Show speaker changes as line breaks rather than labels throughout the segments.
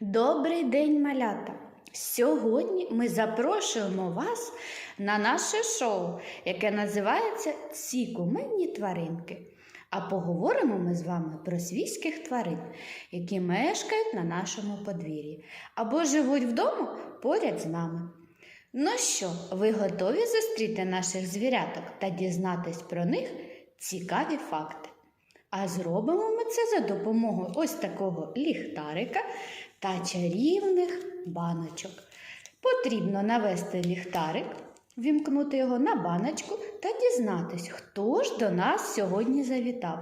Добрий день, малята! Сьогодні ми запрошуємо вас на наше шоу, яке називається Ці кумедні тваринки. А поговоримо ми з вами про свійських тварин, які мешкають на нашому подвір'ї або живуть вдома поряд з нами. Ну що, ви готові зустріти наших звіряток та дізнатись про них цікаві факти? А зробимо ми це за допомогою ось такого ліхтарика та чарівних баночок. Потрібно навести ліхтарик, вімкнути його на баночку та дізнатись, хто ж до нас сьогодні завітав.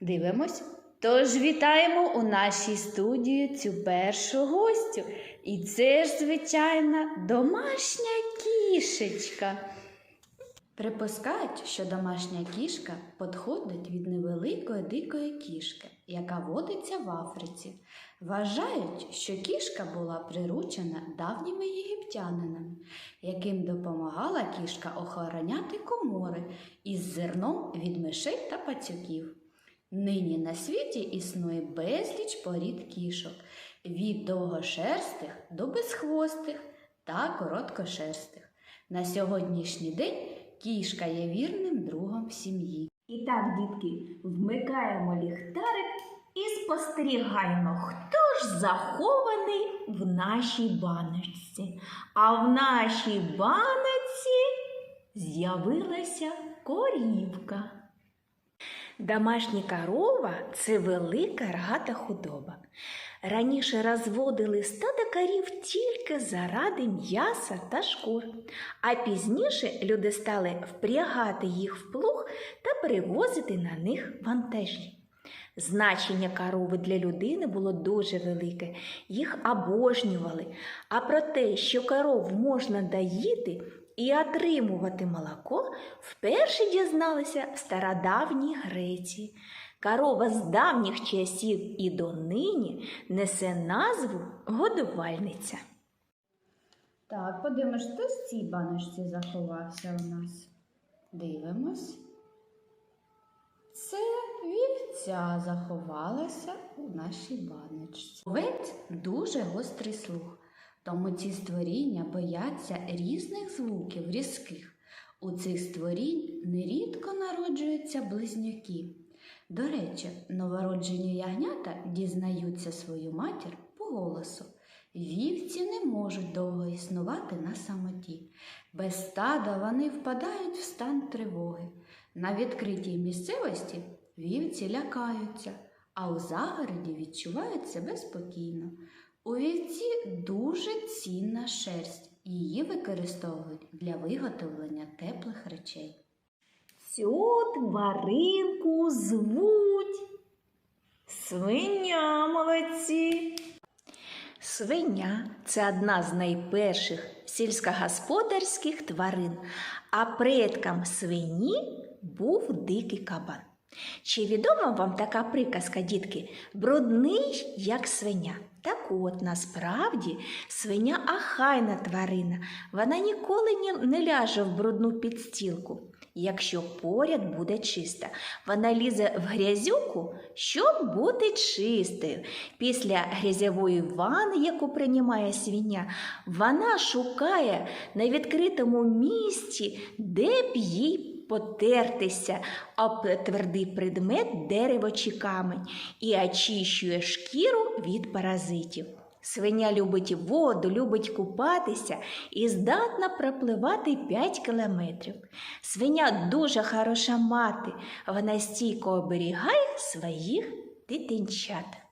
Дивимось. Тож вітаємо у нашій студії цю першу гостю. І це ж, звичайна, домашня кішечка. Припускають, що домашня кішка походить від невеликої дикої кішки, яка водиться в Африці. Вважають, що кішка була приручена давніми єгиптянинами, яким допомагала кішка охороняти комори із зерном від мишей та пацюків. Нині на світі існує безліч порід кішок від довгошерстих до безхвостих та короткошерстих. На сьогоднішній день кішка є вірним другом сім'ї.
І так, дітки, вмикаємо ліхтарик і спостерігаємо, хто ж захований в нашій баночці. А в нашій баночці з'явилася корівка. Домашня корова це велика рогата худоба. Раніше розводили стадо корів тільки заради м'яса та шкур, а пізніше люди стали впрягати їх в плуг та перевозити на них вантажі. Значення корови для людини було дуже велике, їх обожнювали. А про те, що коров можна доїти і отримувати молоко, вперше дізналися в стародавній Греції. Корова з давніх часів і донині несе назву годувальниця.
Так, подивимось, хто з цій баночці заховався у нас. Дивимось. Це вівця заховалася у нашій баночці. Овець дуже гострий слух, тому ці створіння бояться різних звуків різких. У цих створінь нерідко народжуються близнюки. До речі, новороджені ягнята дізнаються свою матір по голосу. Вівці не можуть довго існувати на самоті. Без стада вони впадають в стан тривоги. На відкритій місцевості вівці лякаються, а у загороді відчувають себе спокійно. У вівці дуже цінна шерсть, її використовують для виготовлення теплих речей.
Цю тваринку звуть свиня молодці. Свиня це одна з найперших сільськогосподарських тварин, а предком свині був дикий кабан. Чи відома вам така приказка, дітки, брудний, як свиня? Так от, насправді, свиня ахайна тварина, вона ніколи не ляже в брудну підстілку, якщо поряд буде чиста. Вона лізе в грязюку, щоб бути чистою. Після грязьової ванни, яку приймає свиня, вона шукає на відкритому місці, де б їй потертися об твердий предмет дерево чи камень і очищує шкіру від паразитів. Свиня любить воду, любить купатися і здатна пропливати 5 кілометрів. Свиня дуже хороша мати, вона стійко оберігає своїх дитинчат.